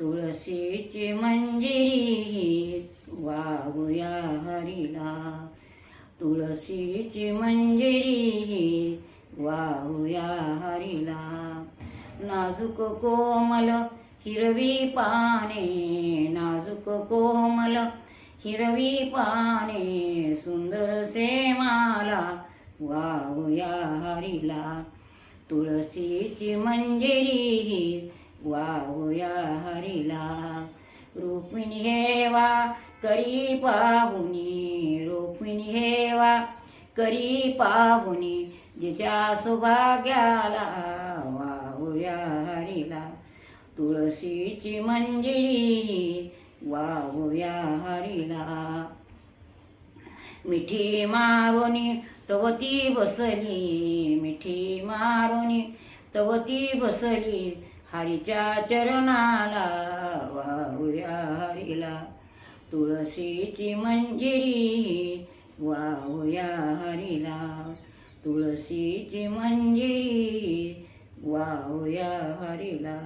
तुळशीची मंजिरी वाहूया हरिला. तुळशीची मंजिरी वाहूया हरिला. नाजूक कोमल हिरवी पाने नाजूक कोमल हिरवी पाने सुंदर से माला वाहूया हरिला. तुळशीची मंजिरी वाहूया हरिला रुक्मिणी हेवा करी पाहुनी रुक्मिणी हेवा करी पाहुनी जिच्या सुभाग्याला वाहूया हरिला तुळशीची मंजिरी वाहूया हरिला मिठी मारुनी तवती बसली मिठी मारुनी तवती बसली हरीच्या चरणाला वाहूया हरीला तुळशीची मंजिरी वाहूया हरीला तुळशीची मंजिरी वाहूया हरीला